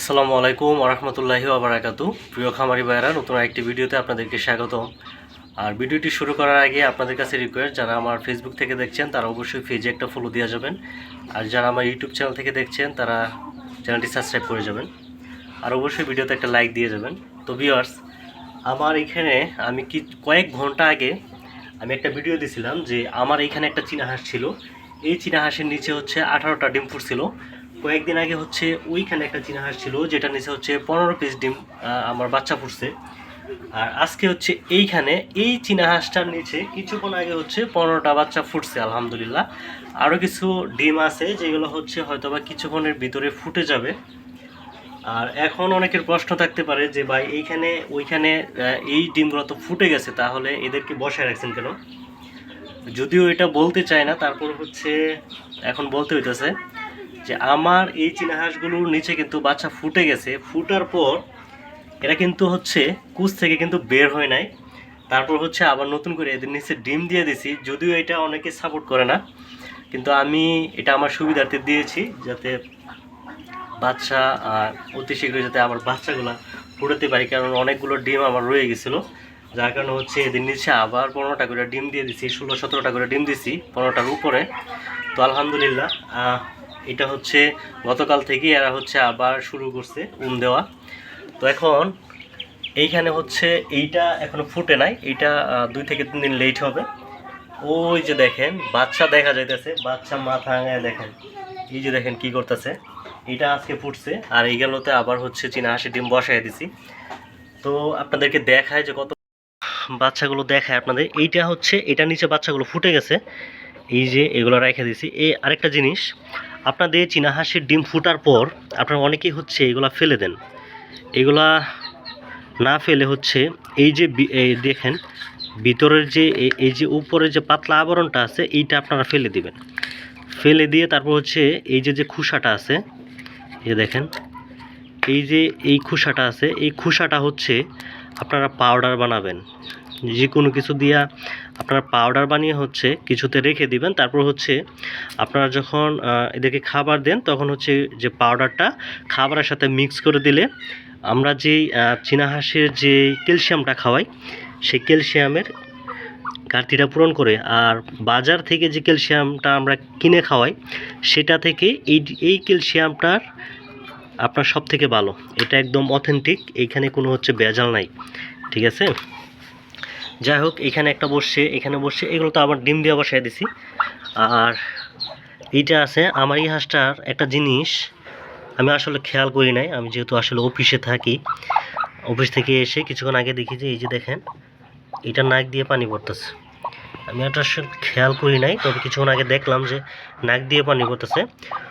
আসসালামু আলাইকুম আরহামতুল্লাহি আবরাকাতু প্রিয় খামারি ভাইরা নতুন একটি ভিডিওতে আপনাদেরকে স্বাগতম। আর ভিডিওটি শুরু করার আগে আপনাদের কাছে রিকোয়েস্ট যারা আমার ফেসবুক থেকে দেখছেন, তারা অবশ্যই পেজে একটা ফলো দিয়ে যাবেন। আর যারা আমার ইউটিউব চ্যানেল থেকে দেখছেন, তারা চ্যানেলটি সাবস্ক্রাইব করে যাবেন। আর অবশ্যই ভিডিওতে একটা লাইক দিয়ে যাবেন। তো ভিউয়ার্স আমার এখানে আমি কি, কয়েক ঘণ্টা আগে আমি একটা ভিডিও দিয়েছিলাম যে আমার এখানে একটা চীনা হাঁস ছিল। এই চীনা হাঁসের নিচে হচ্ছে আঠারোটা ডিম ফুটছিল। কয়েকদিন আগে হচ্ছে ওইখানে একটা চীনা হাঁস ছিল, যেটা নিচে হচ্ছে পনেরো পিস ডিম আমার বাচ্চা ফুটছে আর আজকে হচ্ছে এইখানে এই চীনা হাঁসটার নিচে কিছুক্ষণ আগে হচ্ছে পনেরোটা বাচ্চা ফুটছে, আলহামদুলিল্লাহ। আরও কিছু ডিম আছে, যেগুলো হচ্ছে হয়তোবা কিছুক্ষণের ভিতরে ফুটে যাবে। আর এখন অনেকের প্রশ্ন থাকতে পারে যে, ভাই, এইখানে, ওইখানে এই ডিমগুলো তো ফুটে গেছে, তাহলে এদেরকে বসায় রাখছেন কেন? যদিও এটা বলতে চায় না, তারপর হচ্ছে এখন বলতে হইতেছে। যে আমার এই চীনা হাঁসগুলোর নিচে কিন্তু বাচ্চা ফুটে গেছে, ফুটার পর এরা কিন্তু হচ্ছে কুচ থেকে কিন্তু বের হয় নাই। তারপর হচ্ছে আবার নতুন করে এদের নিচে ডিম দিয়ে দিছি, যদিও এটা অনেকে সাপোর্ট করে না, কিন্তু আমি এটা আমার সুবিধার্থে দিয়েছি যাতে বাচ্চা আর অতি শীঘ্রই যাতে আমার বাচ্চাগুলো ফুটাতে পারি, কারণ অনেকগুলো ডিম আমার রয়ে গেছিল। যার কারণে হচ্ছে এদের নিচে আবার পনেরোটা করে ডিম দিয়ে দিছি, ষোলো সতেরোটা করে ডিম দিছি পনেরোটার উপরে। তো আলহামদুলিল্লাহ এটা হচ্ছে গতকাল থেকে এরা হচ্ছে আবার শুরু করছে উম দেওয়া। তো এখন এইখানে হচ্ছে এইটা এখনও ফুটে নাই, এইটা দুই থেকে তিন দিন লেট হবে। ওই যে দেখেন, বাচ্চা দেখা যাইতেছে, বাচ্চা মাথা আঙায় দেখেন। এই যে দেখেন কি করতেছে, এটা আজকে ফুটছে, আর এইগুলোতে আবার হচ্ছে চীনা হাঁসি ডিম বসাই দিছি। তো আপনাদেরকে দেখায় যে কত বাচ্চাগুলো দেখায় আপনাদের, এইটা হচ্ছে, এটা নিচে বাচ্চাগুলো ফুটে গেছে। এই যে এগুলো রেখে দিছি। এই আরেকটা জিনিস আপনাদের চীনা হাঁসের ডিম ফুটার পর আপনারা অনেকেই হচ্ছে এগুলা ফেলে দেন। এগুলা না ফেলে হচ্ছে এই যে দেখেন, ভিতরের যে এই যে উপরের যে পাতলা আবরণটা আছে, এইটা আপনারা ফেলে দিবেন। ফেলে দিয়ে তারপর হচ্ছে এই যে যে খুসাটা আছে, এই দেখেন, এই যে এই খুসাটা আছে, এই খুসাটা হচ্ছে আপনারা পাউডার বানাবেন। যে কোনো কিছু দিয়া আপনার পাউডার বানিয়ে হচ্ছে কিছুতে রেখে দিবেন। তারপর হচ্ছে আপনারা যখন এদেরকে খাবার দেন তখন হচ্ছে যে পাউডারটা খাবারের সাথে মিক্স করে দিলে আমরা যেই আহ, চীনা হাঁসের যে ক্যালসিয়ামটা খাওয়াই সেই ক্যালসিয়ামের ঘাটতিটা পূরণ করে আর বাজার থেকে যে ক্যালসিয়ামটা আমরা কিনে খাওয়াই সেটা থেকে এই এই ক্যালসিয়ামটার আপনার সব থেকে ভালো। এটা একদম অথেন্টিক এইখানে কোনো হচ্ছে ভেজাল নাই। ঠিক আছে? যাই হোক এখানে একটা বসছে, এখানে বসছে, এগুলো তো আবার ডিম দিয়ে বসাই দিছি। আর এইটা আছে আমার এই হাঁসটার একটা জিনিস, আমি আসলে খেয়াল করি নাই, আমি যেহেতু আসলে অফিসে থাকি। অফিস থেকে এসে কিছুক্ষণ আগে দেখি যে, এই যে দেখেন, এটা নাক দিয়ে পানি পড়তেছে। আমি এটা খেয়াল করি নাই, তবে কিছুক্ষণ আগে দেখলাম যে নাক দিয়ে পানি পড়তেছে।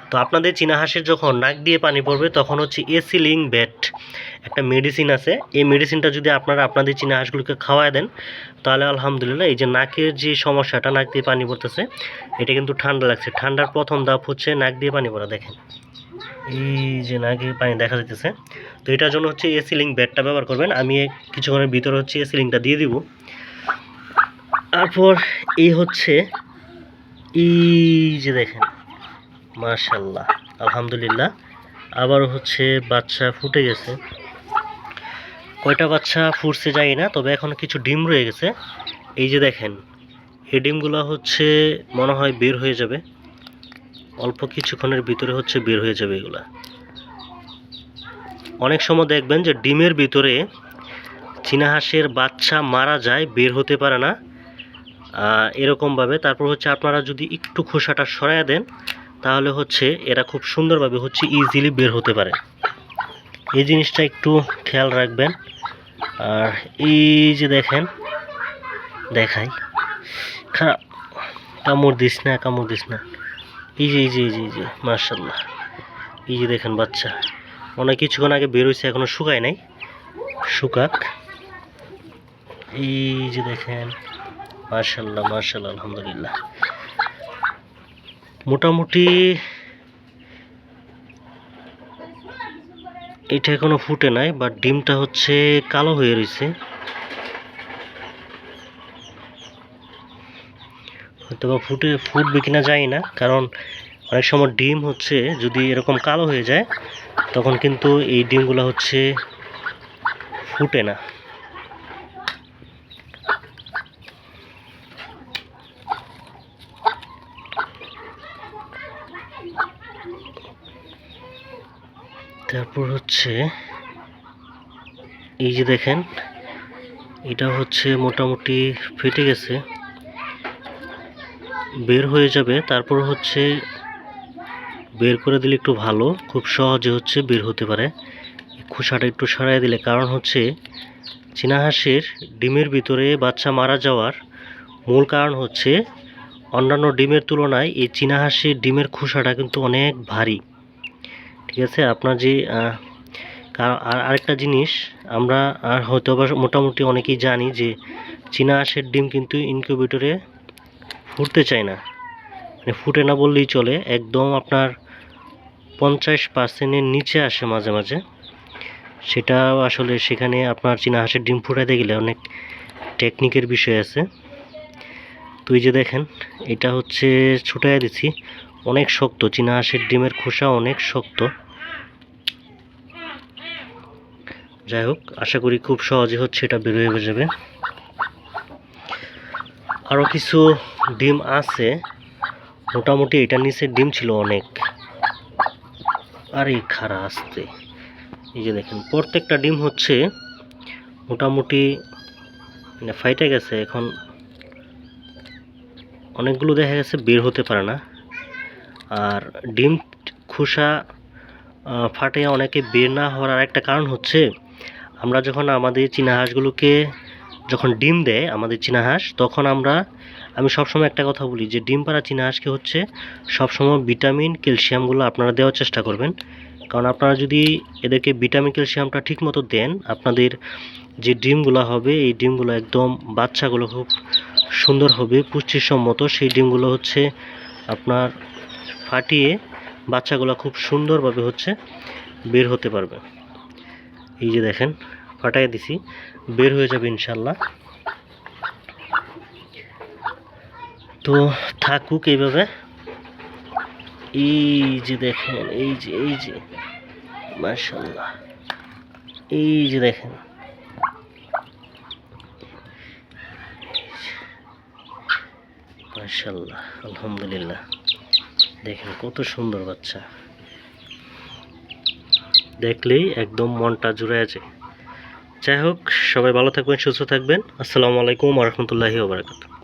তো আপনাদের চীনা হাঁসের যখন নাক দিয়ে পানি পড়বে, তখন হচ্ছে এসিলিং ব্যাট একটা মেডিসিন আছে। এই মেডিসিনটা যদি আপনারা আপনাদের চীনা হাঁসগুলোকে খাওয়ায় দেন, তাহলে আলহামদুলিল্লাহ এই যে নাকের যে সমস্যাটা, নাক দিয়ে পানি পড়তেছে, এটা কিন্তু ঠান্ডা লাগছে। ঠান্ডার প্রথম ধাপ হচ্ছে নাক দিয়ে পানি পড়া, দেখেন। এই যে নাকে পানি দেখা যাইতেছে। তো এটার জন্য হচ্ছে এসিলিং ব্যাটটা ব্যবহার করবেন। আমি কিছুক্ষণের ভিতরে হচ্ছে এসিলিংটা দিয়ে দিব। তারপর এই হচ্ছে, এই যে দেখেন মাশাল্লাহ আলহামদুলিল্লাহ। আবার হচ্ছে বাচ্চা ফুটে গেছে। কয়টা বাচ্চা ফুটছে যায় না, তবে এখন কিছু ডিম রয়ে গেছে। এই যে দেখেন, এই ডিমগুলো হচ্ছে মনে হয় বের হয়ে যাবে। অল্প কিছুক্ষণের ভিতরে হচ্ছে বের হয়ে যাবে এগুলা। অনেক সময় দেখবেন যে ডিমের ভিতরে চীনা হাঁসের বাচ্চা মারা যায়, বের হতে পারে না। এরকমভাবে। তারপর হচ্ছে আপনারা যদি একটু খোসাটা সরায় দেন, তাহলে হচ্ছে এরা খুব সুন্দরভাবে হচ্ছে ইজিলি বের হতে পারে। এই জিনিসটা একটু খেয়াল রাখবেন। আর এই যে দেখেন, দেখাই। খারাপ কামড় দিস না, কামড় দিস না। এই যে এই যে এই যে এই যে মার্শাল্লাহ এই যে দেখেন বাচ্চা। অনেক কিছুক্ষণ আগে বের হয়েছে এখনও শুকায় নাই। শুকাক। এই যে দেখেন। মার্শাল্লাহ মার্শাল্লাহ আলহামদুলিল্লাহ। মোটামুটি এটা এখনও ফুটে নাই বাট ডিমটা হচ্ছে কালো হয়ে রয়েছে হয়তো বা ফুটে, ফুটবে কিনা জানি না, কারণ অনেক সময় ডিম হচ্ছে, যদি এরকম কালো হয়ে যায়, তখন কিন্তু এই ডিমগুলো হচ্ছে ফুটে না। তারপর হচ্ছে, এই যে দেখেন, এটা হচ্ছে মোটামুটি ফেটে গেছে, বের হয়ে যাবে, তারপর হচ্ছে বের করে দিলে একটু ভালো, খুব সহজে হচ্ছে বের হতে পারে। খোসাটা একটু সরাই দিলে, কারণ হচ্ছে চীনা হাঁসের ডিমের ভিতরে বাচ্চা মারা যাওয়ার মূল কারণ হচ্ছে অন্যান্য ডিমের তুলনায় এই চীনা হাঁসের ডিমের খোসাটা কিন্তু অনেক ভারী। ঠিক আছে? আপনার যে আর আরেকটা জিনিস, আমরা, আর হয়তো বা মোটামুটি অনেকেই জানি যে, চীনা হাঁসের ডিম কিন্তু ইনকিউবেটরে ফুটতে চায় না। মানে ফুটে না বললেই চলে, একদম আপনার পঞ্চাশ পার্সেন্টের নিচে আসে মাঝে মাঝে। সেটা আসলে সেখানে আপনার চীনা হাঁসের ডিম ফুটাতে গেলে অনেক টেকনিকের বিষয় আছে। তো এই যে দেখেন, এটা হচ্ছে ছুটাইয়া দিছি। অনেক শক্ত, চীনা হাঁসের ডিমের খোসা অনেক শক্ত। যাই হোক, আশা করি খুব সহজে হচ্ছে এটা বের হয়ে যাবে। আরও কিছু ডিম আছে। মোটামুটি এটা নিচে ডিম ছিল অনেক। আরে খারা আসতে। এই যে দেখেন, প্রত্যেকটা ডিম হচ্ছে মোটামুটি মানে ফাইটে গেছে, এখন অনেকগুলো দেখা গেছে, বের হতে পারে না। আর ডিম খোসা ফাটে অনেকে বের না হওয়ার আরেকটা কারণ হচ্ছে, আমরা যখন আমাদের চীনা হাঁসগুলোকে যখন ডিম দেয়, আমাদের চীনা হাঁস, তখন আমরা, আমি সবসময় একটা কথা বলি যে ডিম পাড়া চীনা হাঁসকে হচ্ছে সবসময় ভিটামিন, ক্যালসিয়ামগুলো আপনারা দেওয়ার চেষ্টা করবেন। কারণ আপনারা যদি এদেরকে ভিটামিন, ক্যালসিয়ামটা ঠিক মতো দেন, আপনাদের যে ডিমগুলো হবে, এই ডিমগুলো একদম বাচ্চাগুলো খুব সুন্দর হবে, পুষ্টিসম্মত। সেই ডিমগুলো হচ্ছে আপনার ফাটিয়ে বাচ্চাগুলো খুব সুন্দরভাবে হচ্ছে বের হতে পারবে। এই যে দেখেন, ফাটাই দিছি, বের হয়ে যাবে ইনশাল্লাহ তো থাকুক এইভাবে। এই যে দেখেন, এই যে এই যে মাশাল্লাহ এই যে দেখেন। মাশাল্লাহ আলহামদুলিল্লাহ। দেখেন কত সুন্দর বাচ্চা। দেখলেই একদম মনটা জুড়ে আছে। যাই হোক, সবাই ভালো থাকবেন, সুস্থ থাকবেন। আসসালামু আলাইকুম রহমতুল্লাহি ওবরাকাতুহ